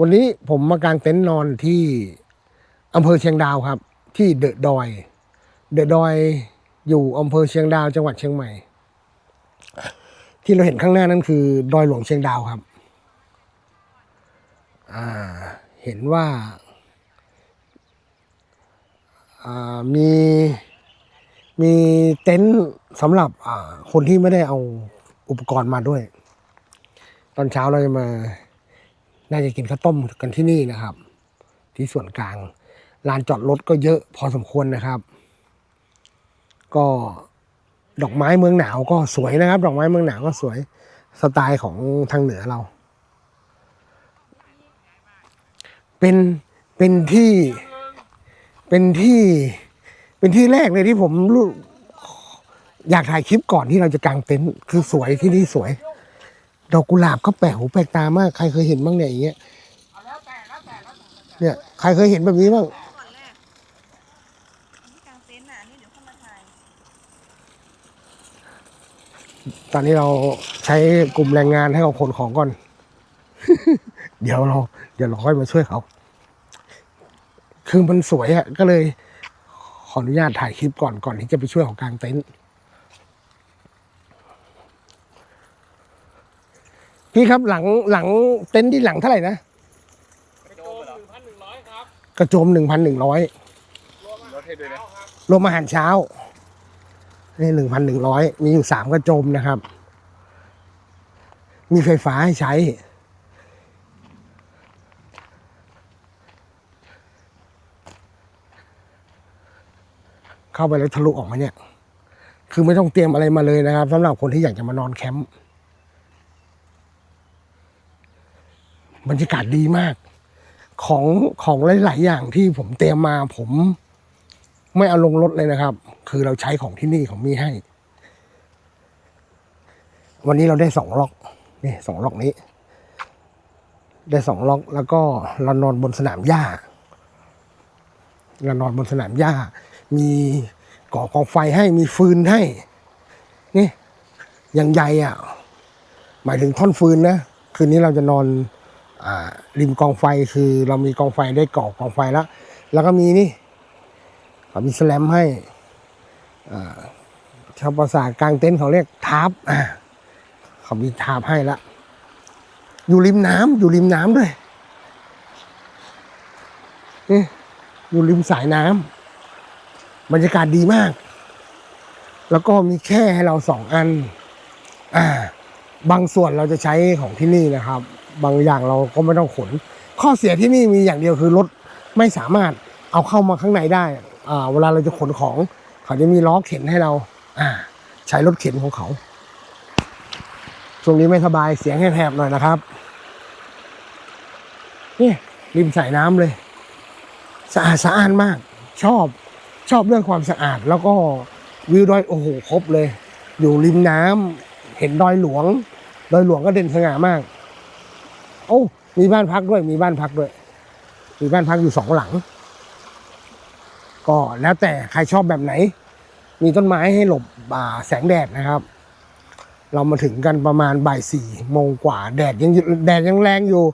วันนี้ผมมากางเต็นท์นอนที่อำเภอเชียงดาวครับ ที่เดอะดอย เดอะดอยอยู่อำเภอเชียงดาวจังหวัดเชียงใหม่ ที่เราเห็นข้างหน้านั่นคือ ดอยหลวงเชียงดาวครับ อ่า เห็นว่าอ่ามีมีเต็นท์สำหรับอ่าคนที่ไม่ได้เอาอุปกรณ์มาด้วย ตอนเช้าเราจะมา น่าจะกินข้าวต้มกันที่นี่นะครับ ที่ส่วนกลางลานจอดรถก็เยอะพอสมควรนะครับ ก็ดอกไม้เมืองหนาวก็สวยนะครับ ดอกไม้เมืองหนาวก็สวยสไตล์ของทางเหนือเรา เป็นเป็นที่เป็นที่เป็นที่แรกเลยที่ผมอยากถ่ายคลิปก่อนที่เราจะกางเต็นท์คือสวยที่นี่สวย ดอกกุหลาบก็แปลกหูแปลกตามาก ใครเคยเห็นบ้างเนี่ยอย่างเงี้ยเนี่ยใครเคยเห็นแบบนี้บ้างก่อนแรกอันนี้กลางเต็นท์อะนนี่เดี๋ยวเข้ามาถ่ายตอนนี้เราใช้กลุ่มแรงงานให้เขาขนของก่อน เดี๋ยวเราเดี๋ยวเราค่อยมาช่วยเขา คือมันสวยอะก็เลยขออนุญาตถ่ายคลิปก่อนก่อนที่จะไปช่วยเขากางเต็นท์ พี่ครับหลังหลังเต็นท์ที่หลังเท่าไหร่นะกระโจมหนึ่งพันหนึ่งร้อยครับกระโจมหนึ่งพันหนึ่งร้อยรวมรถให้ด้วยนะรวมอาหารเช้านี่หนึ่งพันหนึ่งร้อยมีอยู่สามกระโจมนะครับ มีไฟฟ้าให้ใช้ เข้าไปแล้วทะลุออกมาเนี่ย คือไม่ต้องเตรียมอะไรมาเลยนะครับสำหรับคนที่อยากจะมานอนแคมป์ บรรยากาศดีมาก ของของหลาย ๆ อย่างที่ผมเตรียมมาผมไม่เอาลงรถเลยนะครับ คือเราใช้ของที่นี่ของมีให้ วันนี้เราได้สองล็อกนี่สองล็อกนี้ ได้สองล็อกแล้วก็เรานอนบนสนามหญ้าเรานอนบนสนามหญ้า มีก่อกองไฟให้มีฟืนให้นี่อย่างใหญ่อะ หมายถึงท่อนฟืนนะ คืนนี้เราจะนอน ริมกองไฟคือเรามีกองไฟได้ก่อกองไฟแล้ว แล้วก็มีนี่เขามีสแลมให้ชาวประสาทกลางเต็นท์เขาเรียกทาร์ปอ่าเขามีทาร์ปให้ละอยู่ริมน้ำอยู่ริมน้ำด้วยนี่อยู่ริมสายน้ำบรรยากาศดีมาก แล้วก็มีแค่ให้เราสองอัน อ่า บางส่วนเราจะใช้ของที่นี่นะครับ บางอย่างเราก็ไม่ต้องขน ข้อเสียที่นี่มีอย่างเดียวคือรถไม่สามารถเอาเข้ามาข้างในได้อ่าเวลาเราจะขนของ เขาจะมีล้อเข็นให้เรา อ่า ใช้รถเข็นของเขาช่วงนี้ไม่สบายเสียงแหบๆหน่อยนะครับนี่ริมสายน้ำเลยสะอาดสะอ้านมาก ชอบชอบเรื่องความสะอาด แล้วก็วิวดอยโอ้โหครบเลย อยู่ริมน้ำเห็นดอยหลวง ดอยหลวงก็เด่นสง่ามาก โอ้มีบ้านพักด้วย มีบ้านพักด้วย มีบ้านพักอยู่สองหลัง ก็แล้วแต่ใครชอบแบบไหน มีต้นไม้ให้หลบอ่าแสงแดดนะครับ เรามาถึงกันประมาณบ่ายสี่โมงกว่า แดดยังแดดยังแรงอยู่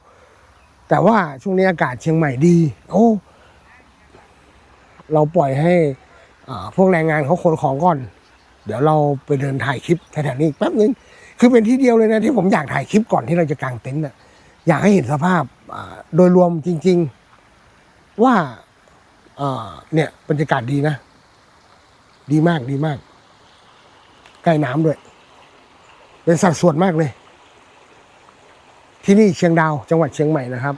แต่ว่าช่วงนี้อากาศเชียงใหม่ดี โอ้เราปล่อยให้พวกแรงงานเขาขนของก่อน เดี๋ยวเราไปเดินถ่ายคลิปแถวๆนี้แป๊บนึง คือเป็นที่เดียวเลยนะที่ผมอยากถ่ายคลิปก่อนที่เราจะกางเต็นท์น่ะ อยากให้เห็นสภาพโดยรวมจริง ๆว่าอ่าเนี่ยบรรยากาศดีนะ ดีมากดีมาก ใกล้น้ำด้วย เป็นสัดส่วนมากเลย ที่นี่เชียงดาวจังหวัดเชียงใหม่นะครับ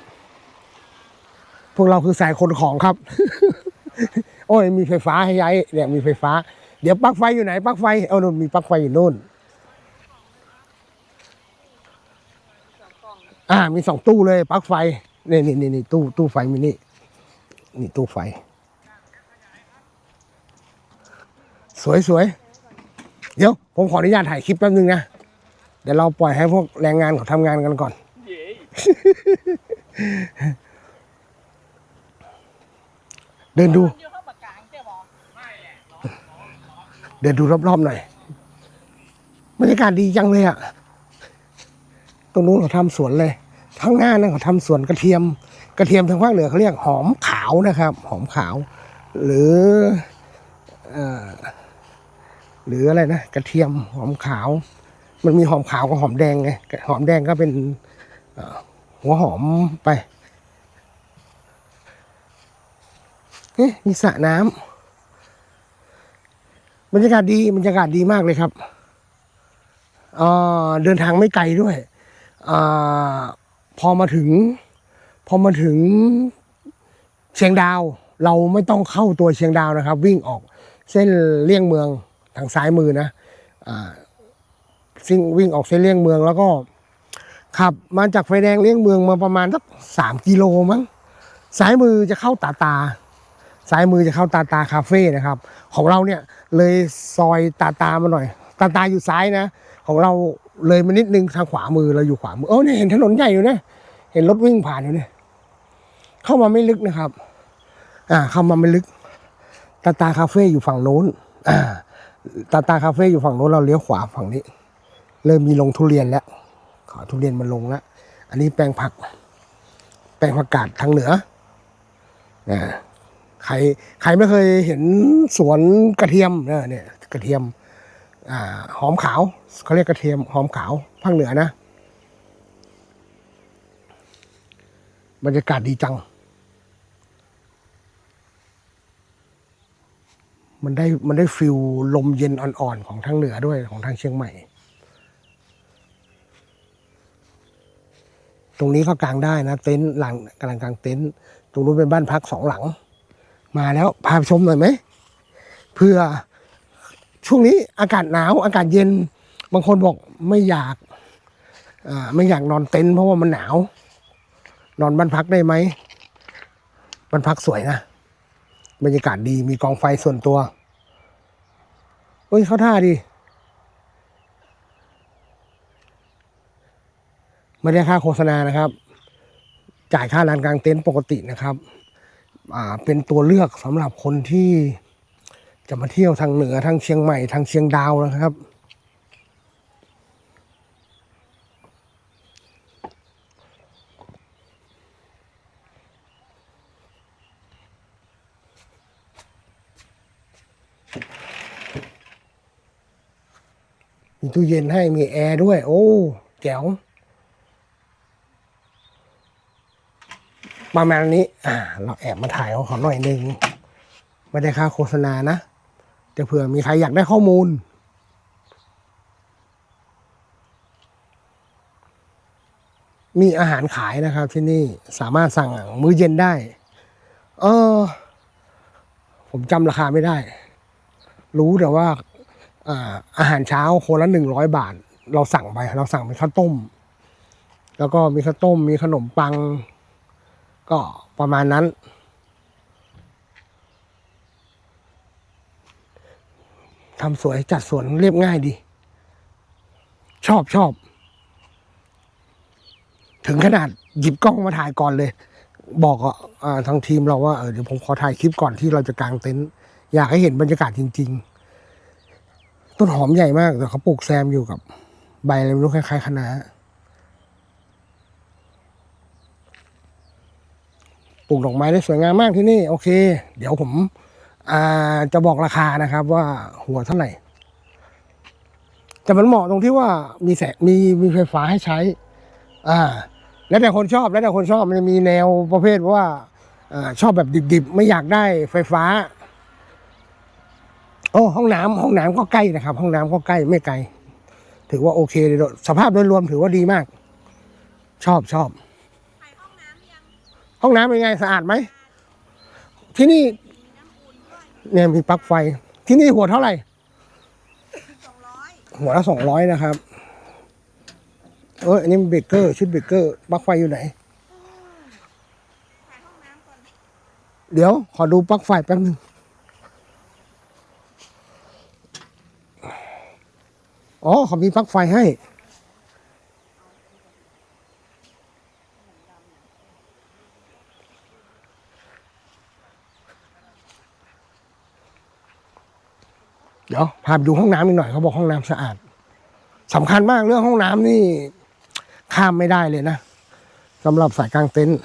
พวกเราคือสายคนของครับ โอ้ยมีไฟฟ้าให้ย้ายเนี่ยมีไฟฟ้า เดี๋ยวปลั๊กไฟอยู่ไหนปลั๊กไฟเอานู่นมีปลั๊กไฟอยู่นู่น อ่า มีสองตู้เลยปลั๊กไฟนี่นี่นี่นี่ตู้ตู้ไฟมินินี่ตู้ไฟ สวยสวยเดี๋ยว ผมขออนุญาตถ่ายคลิปแป๊บนึงนะ เดี๋ยวเราปล่อยให้พวกแรงงานเขาทำงานกันก่อน เดินดู เดินดูรอบๆหน่อยบรรยากาศดีจังเลยอะ ตรงนู้นเขาทำสวนเลยข้างหน้านั่นเขาทำสวนกระเทียม กระเทียมทางภาคเหนือเขาเรียกหอมขาวนะครับ หอมขาว หรืออหรืออะไรนะกระเทียมหอมขาว มันมีหอมขาวกับหอมแดงไงหอมแดงก็เป็นหัวหอมไปเอ๊ะมีสระน้ำบรรยากาศดีบรรยากาศดีมากเลยครับเอ่อเดินทางไม่ไกลด้วย พอมาถึง พอมาถึงเชียงดาว เราไม่ต้องเข้าตัวเชียงดาวนะครับ วิ่งออกเส้นเลี่ยงเมืองทางซ้ายมือนะซิ่งวิ่งออกเส้นเลี่ยงเมืองแล้วก็ ขับมาจากไฟแดงเลี่ยงเมืองมาประมาณสักสามกิโลมั้งซ้ายมือจะเข้าตาตาซ้ายมือจะเข้าตาตาคาเฟ่นะครับ ของเราเนี่ยเลยซอยตาตามาหน่อย ตาตาอยู่ซ้ายนะ ของเราเลยมานิดนึงทางขวามือเราอยู่ขวามือโอ้เนี่ยเห็นถนนใหญ่อยู่นะเห็นรถวิ่งผ่านอยู่เนี่ยเข้ามาไม่ลึกนะครับ อ่า เข้ามาไม่ลึก ตาตาคาเฟ่อยู่ฝั่งโน้น อ่า ตาตาคาเฟ่อยู่ฝั่งโน้นเราเลี้ยวขวาฝั่งนี้ เริ่มมีลงทุเรียนแล้ว ขอทุเรียนมาลงแล้วอันนี้แปลงผัก แปลงผักกาดทางเหนือนะใครใครไม่เคยเห็นสวนกระเทียมนยเนี่ย กระเทียม หอมขาวเขาเรียกกระเทียมหอมขาวภาคเหนือนะ บรรยากาศดีจัง มันได้มันได้ฟิลลมเย็นอ่อนๆ ของทางเหนือด้วยของทางเชียงใหม่ ตรงนี้ก็กางได้นะ เต็นท์หลังกำลังกางเต็นท์ตรงนู้นเป็นบ้านพักสองหลัง มาแล้วพาไปชมหน่อยไหมเพื่อ ช่วงนี้อากาศหนาวอากาศเย็น บางคนบอกไม่อยากไม่อยากนอนเต็นท์เพราะว่ามันหนาว นอนบ้านพักได้ไหมบ้านพักสวยนะบรรยากาศดีมีกองไฟส่วนตัวเฮ้ยเข้าท่าดีไม่ได้ค่าโฆษณานะครับ จ่ายค่าลานกลางเต็นท์ปกตินะครับ อ่าเป็นตัวเลือกสำหรับคนที่ จะมาเที่ยวทางเหนือทางเชียงใหม่ทางเชียงดาวนะครับ มีตู้เย็นให้มีแอร์ด้วย โอ้แจ๋วประมาณนี้ อ่า เราแอบมาถ่ายของเขาหน่อยหนึ่งไม่ได้ค่าโฆษณานะ แต่เผื่อมีใครอยากได้ข้อมูล มีอาหารขายนะครับที่นี่สามารถสั่งมื้อเย็นได้ เออ ผมจำราคาไม่ได้ รู้แต่ว่าอาหารเช้าคนละหนึ่งร้อยบาท เราสั่งไป เราสั่งเป็นข้าวต้ม แล้วก็มีข้าวต้มมีขนมปัง ก็ประมาณนั้น ทำสวยจัดสวนเรียบง่ายดี ชอบชอบ ถึงขนาดหยิบกล้องมาถ่ายก่อนเลย บอกอ่าทางทีมเราว่าเออเดี๋ยวผมขอถ่ายคลิปก่อนที่เราจะกางเต็นท์อยากให้เห็นบรรยากาศจริง ๆ ต้นหอมใหญ่มากแต่เขาปลูกแซมอยู่กับ ใบอะไรไม่รู้คล้ายๆคะน้าปลูกดอกไม้ได้สวยงามมากที่นี่ โอเค เดี๋ยวผม จะบอกราคานะครับว่าหัวเท่าไหร่ แต่มันเหมาะตรงที่ว่ามีแสงมีมีไฟฟ้าให้ใช้ อ่า แล้วแต่คนชอบแล้วแต่คนชอบมันจะมีแนวประเภทว่าอ่าชอบแบบดิบๆ ไม่อยากได้ไฟฟ้า โอ้ห้องน้ำห้องน้ำก็ใกล้นะครับ ห้องน้ำก็ใกล้ไม่ไกล ถือว่าโอเคเลยสภาพโดยรวมถือว่าดีมาก ชอบชอบถ่ายห้องน้ำยังห้องน้ำเป็นไงสะอาดไหมที่นี่มีน้ำอุ่นด้วย เนี่ยมีปลั๊กไฟ ที่นี่หัวเท่าไหร่หัวละสองร้อยนะครับ เอออันนี้เบเกอร์ ชุดเบเกอร์ปลั๊กไฟอยู่ไหนถ่ายห้องน้ำก่อนเดี๋ยว ขอดูปลั๊กไฟแป๊บนึงอ๋อเขามีปลั๊กไฟให้ ดี๋ยวพาไปดูห้องน้ำอีกหน่อยเขาบอกห้องน้ำสะอาดสำคัญมากเรื่องห้องน้ำนี่ข้ามไม่ได้เลยนะสำหรับสายกลางเต็นท์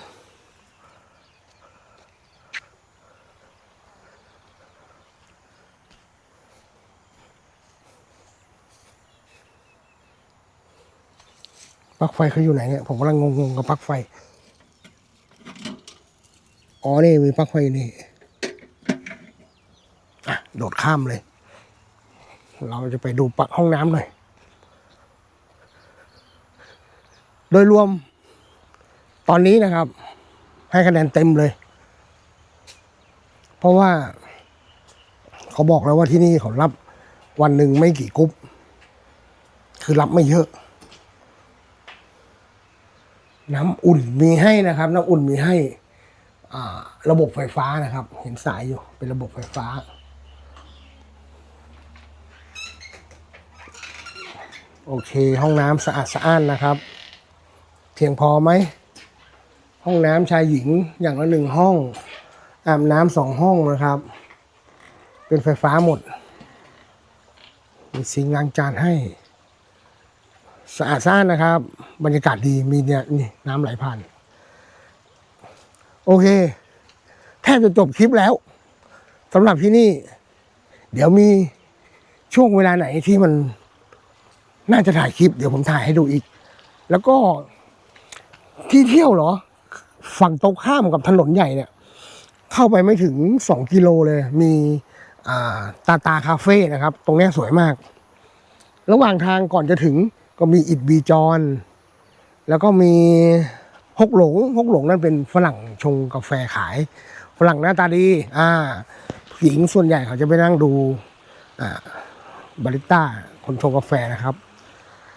ปลั๊กไฟเขาอยู่ไหนเนี่ย ผมกำลังงงๆกับปลั๊กไฟ อ๋อ นี่มีปลั๊กไฟนี่ อะ โดดข้ามเลย เราจะไปดูปักห้องน้ำหน่อย โดยรวมตอนนี้นะครับ ให้คะแนนเต็มเลย เพราะว่าเขาบอกแล้วว่าที่นี่เขารับวันหนึ่งไม่กี่กรุ๊ป คือรับไม่เยอะ น้ำอุ่นมีให้นะครับ น้ำอุ่นมีให้ระบบไฟฟ้านะครับ เห็นสายอยู่เป็นระบบไฟฟ้า โอเค ห้องน้ำสะอาดสะอ้านนะครับ เพียงพอไหม ห้องน้ำชายหญิงอย่างละหนึ่งห้อง อาบน้ำสองห้องนะครับ เป็นไฟฟ้าหมด มีซิงล้างจานให้ สะอาดสะอ้านนะครับ บรรยากาศดี มีเนี่ยนี่น้ำไหลผ่าน โอเค แทบจะจบคลิปแล้วสำหรับที่นี่ เดี๋ยวมีช่วงเวลาไหนที่มัน น่าจะถ่ายคลิปเดี๋ยวผมถ่ายให้ดูอีก แล้วก็ที่เที่ยวเหรอ ฝั่งตรงข้ามกับถนนใหญ่เนี่ย เข้าไปไม่ถึงสองกิโลเลย มีตาตาคาเฟ่นะครับ ตรงนี้สวยมาก ระหว่างทางก่อนจะถึงก็มีอิดบีจอนแล้วก็มีฮกหลงฮกหลงนั่นเป็นฝรั่งชงกาแฟขาย ฝรั่งหน้าตาดี อ่าผู้หญิงส่วนใหญ่เขาจะไปนั่งดู อ่าบาริต้าคนชงกาแฟนะครับ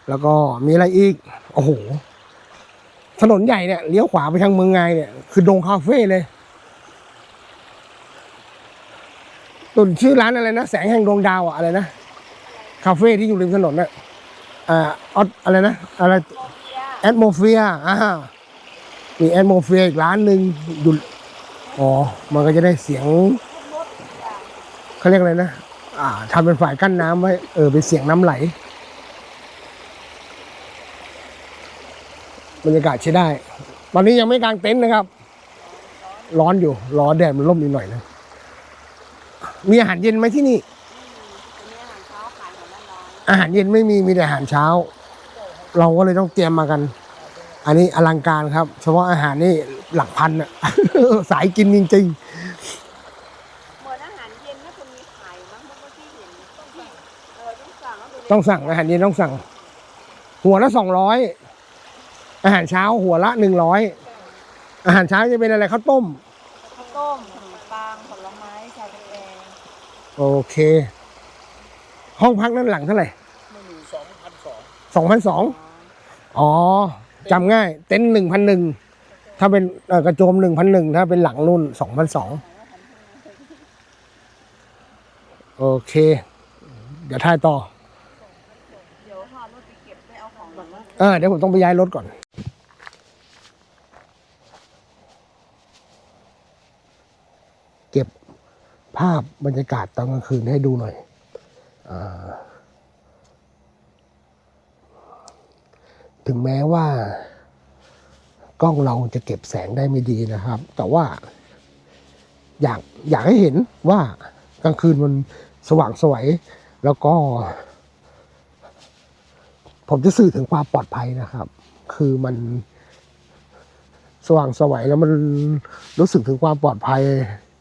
แล้วก็มีอะไรอีก โอ้โห ถนนใหญ่เนี่ยเลี้ยวขวาไปทางเมืองไงเนี่ย คือดงคาเฟ่เลยตุนชื่อร้านอะไรนะ แสงแห่งดวงดาวอะอะไรนะ คาเฟ่ที่อยู่ริมถนนน่ะอ่าออดอะไรนะ อะไรแอดโมเฟียอ่ามีแอดโมเฟียอีกร้านหนึ่งอยู่อ๋อ มันก็จะได้เสียงเขาเรียกอะไรนะ อ่าทำเป็นฝ่ายกั้นน้ำไว้ เออ เป็นเสียงน้ำไหล บรรยากาศใช้ได้ ตอนนี้ยังไม่กางเต็นท์นะครับ ร้อนอยู่รอแดดมันร่มอีกหน่อยนะ มีอาหารเย็นไหมที่นี่ อาหารเย็นไม่มีมีแต่อาหารเช้า เราก็เลยต้องเตรียมมากัน อันนี้อลังการครับ เฉพาะอาหารนี่หลักพันอะสายกินจริงเหมือนอาหารเย็นน่าจะมีขายมั้งเมื่อกี้เห็นต้องสั่งเออต้องสั่งแล้วๆต้องสั่งอาหารเย็นต้องสั่ง หัวละสองร้อย อาหารเช้าหัวละหนึ่งร้อยอาหารเช้าจะเป็นอะไรข้าวต้ม ข้าวต้มขนมปังผลไม้ชาแกงโอเค ห้องพักนั้นหลังเท่าไหร่สองพันสองสองพันสองอ๋อจำง่าย เต็นท์หนึ่งพันหนึ่งถ้าเป็นเอ่อกระโจมหนึ่งพันหนึ่งถ้าเป็นหลังนุ่นสองพันสองโอเค เดี๋ยวถ่ายต่อ เดี๋ยวพารถไปเก็บไปเอาของก่อนนะ เออเดี๋ยวผมต้องไปย้ายรถก่อน เก็บ ภาพบรรยากาศตอนกลางคืนให้ดูหน่อยอถึงแม้ว่ากล้องเราจะเก็บแสงได้ไม่ดีนะครับ แต่ว่า อยากอยากให้เห็นว่ากลางคืนมันสว่างสวย แล้วก็ ผมจะสื่อถึงความปลอดภัยนะครับ คือมันสว่างสวัยแล้วมันรู้สึกถึงความปลอดภัย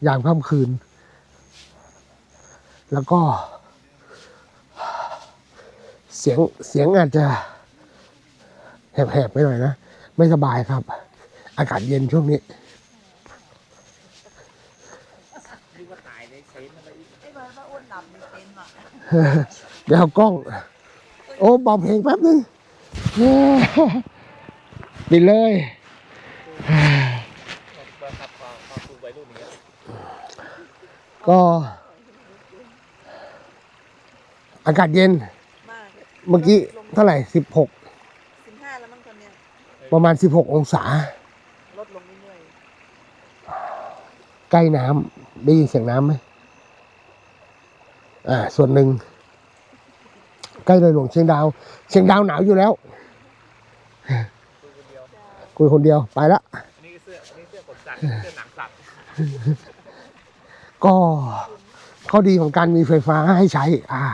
ยามค่ำคืน แล้วก็ เสียงเสียงอาจจะแหบๆไปหน่อยนะ ไม่สบายครับ อากาศเย็นช่วงนี้เดี๋ยวกล้อง โอ้เบาเพลงแป๊บนึงปิดเลยก็ขับความความสูงไปรุ่นนี้ ก็ อากาศเย็น มากเมื่อกี้เท่าไหร่สิบหกสิบห้าแล้วมั้งตอนเนี้ยประมาณสิบหกองศา ลดลงเรื่อยใกล้น้ำได้ยินเสียงน้ำไหมอ่า ส่วนหนึ่ง ใกล้ดอยหลวงเชียงดาว เชียงดาวหนาวอยู่แล้วตัวเดียวกูคุยคนเดียวไปละ อันนี้เสื้ออันนี้เสื้อขนสัตว์เสื้อหนังสัตว์ก็ข้อดีของการมีไฟฟ้าให้ใช้ อ่า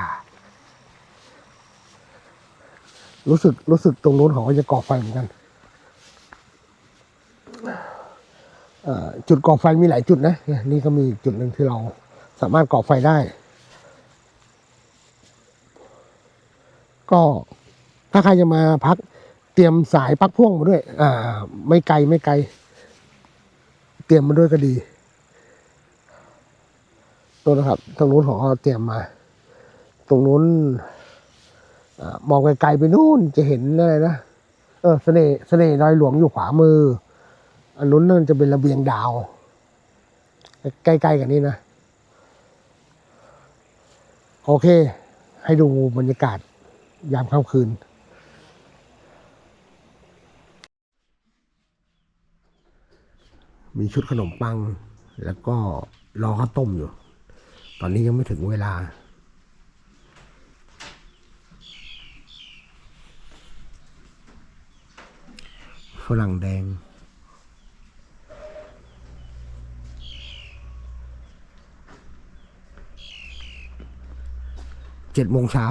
รู้สึกรู้สึกตรงนู้นเขาจะก่อไฟเหมือนกันจุดก่อไฟมีหลายจุดนะนี่ก็มีจุดหนึ่งที่เราสามารถก่อไฟได้ ก็ถ้าใครจะมาพักเตรียมสายปักพ่วงมาด้วย อ่า ไม่ไกลไม่ไกล เตรียมมาด้วยก็ดีตัวนะครับทางนู้นของเขาเตรียมมา ตรงนู้น มองไกลๆไปนู่นจะเห็นอะไรนะเออเสน่ห์เสน่ห์ดอยหลวงอยู่ขวามือ อันนู้นนั่นจะเป็นระเบียงดาว ใกล้ๆกันนี่นะ โอเค ให้ดูบรรยากาศยามค่ำคืนมีชุดขนมปัง แล้วก็รอข้าวต้มอยู่ ตอนนี้ยังไม่ถึงเวลา ฝรั่งแดง เจ็ดโมงเช้า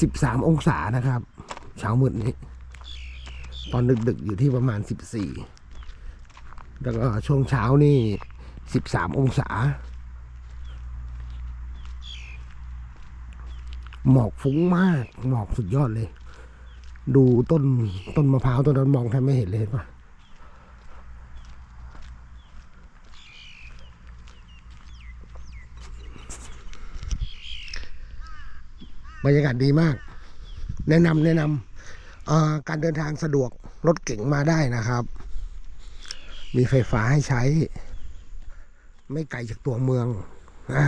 สิบสามองศานะครับ เช้ามืดนี้ ตอนดึกๆอยู่ที่ประมาณสิบสี่ แล้วก็ช่วงเช้านี่สิบสามองศา หมอกฟุ้งมาก หมอกสุดยอดเลย ดูต้นต้นมะพร้าวต้นนั้นมองแทบไม่เห็นเลยเห็นปะบรรยากาศดีมาก แนะนำแนะนำการเดินทางสะดวกรถเก๋งมาได้นะครับ มีไฟฟ้าให้ใช้ ไม่ไกลจากตัวเมืองอ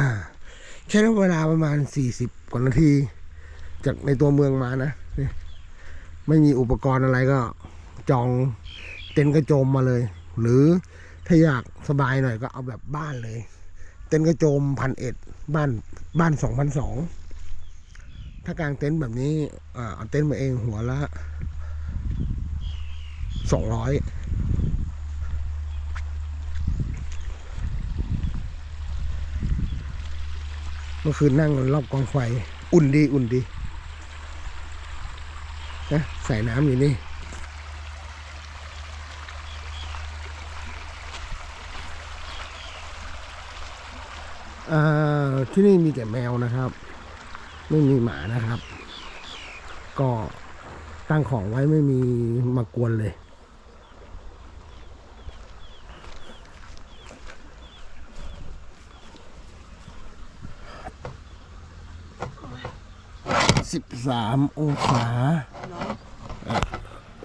ใช้เวลาประมาณสี่สิบกว่านาที จากในตัวเมืองมานะ ไม่มีอุปกรณ์อะไรก็จองเต็นท์กระโจมมาเลย หรือถ้าอยากสบายหน่อยก็เอาแบบบ้านเลย เต็นท์กระโจมพันเอ็ดบ้านบ้านสองพันสองถ้ากางเต็นท์แบบนี้เอาเต็นท์มาเองหัวละสองร้อยเมื่อคืนนั่งรอบกองไฟ อุ่นดี อุ่นดี นะใส่น้ำอยู่นี่ที่นี่มีแต่แมวนะครับ ไม่มีหมานะครับ ก็ตั้งของไว้ไม่มีมากวนเลยสิบสามองศา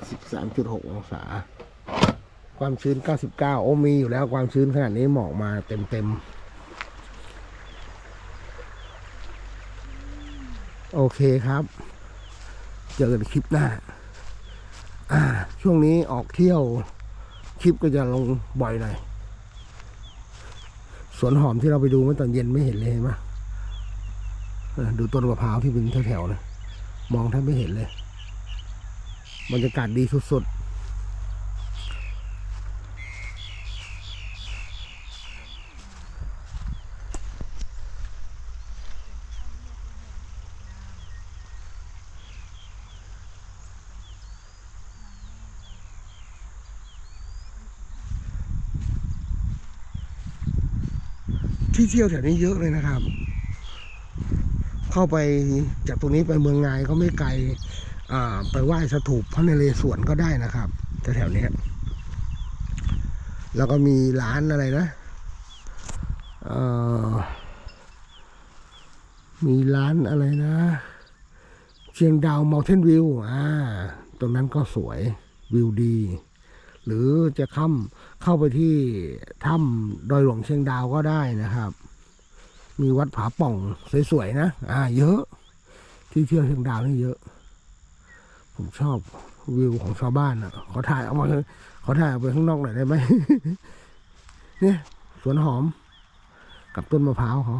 สิบสามจุดหกองศา ความชื้นเก้าสิบเก้าโอ้มีอยู่แล้วความชื้นขนาดนี้หมอกมาเต็มเต็มโอเคครับ เจอกันคลิปหน้า ช่วงนี้ออกเที่ยว คลิปก็จะลงบ่อยหน่อย สวนหอมที่เราไปดูเมื่อตอนเย็นไม่เห็นเลยเห็นไหมดูต้นมะพร้าวที่เป็นแถวๆนะมองแทบไม่เห็นเลย บรรยากาศดีสุดๆที่เที่ยวแถวนี้เยอะเลยนะครับ เข้าไปจากตรงนี้ไปเมืองงายก็ไม่ไกล ไปไหว้สถูปพระนเรศวรก็ได้นะครับแถวๆเนี้แล้วก็มีร้านอะไรนะมีร้านอะไรนะเชียงดาวม u เทนวิวอ่าตรงนั้นก็สวยวิวดี หรือจะข้าเข้าไปที่ถ้ำดอยหลวงเชียงดาวก็ได้นะครับ มีวัดผาป่องสวยๆนะ อ่า เยอะ ที่เที่ยวเชียงดาวนี่เยอะ ผมชอบวิวของชาวบ้านอะขอถ่ายเอามาขอถ่ายเอาไปข้างนอกหน่อยได้ไหมเนี่ยสวนหอม กับต้นมะพร้าวเขา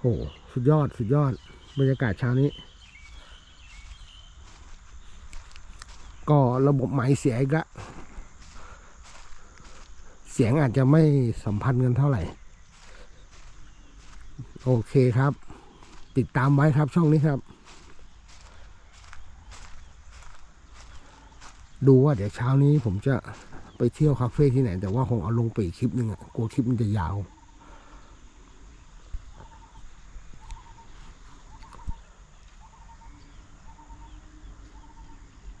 โอ้สุดยอดสุดยอด บรรยากาศเช้านี้ ก็ระบบไม้เสียอีกละเสียงอาจจะไม่สัมพันธ์กันเท่าไหร่ โอเคครับ ติดตามไว้ครับช่องนี้ครับ ดูว่าเดี๋ยวเช้านี้ผมจะไปเที่ยวคาเฟ่ที่ไหน แต่ว่าคงเอาลงไปอีกคลิปหนึ่งอะกลัวคลิปมันจะยาว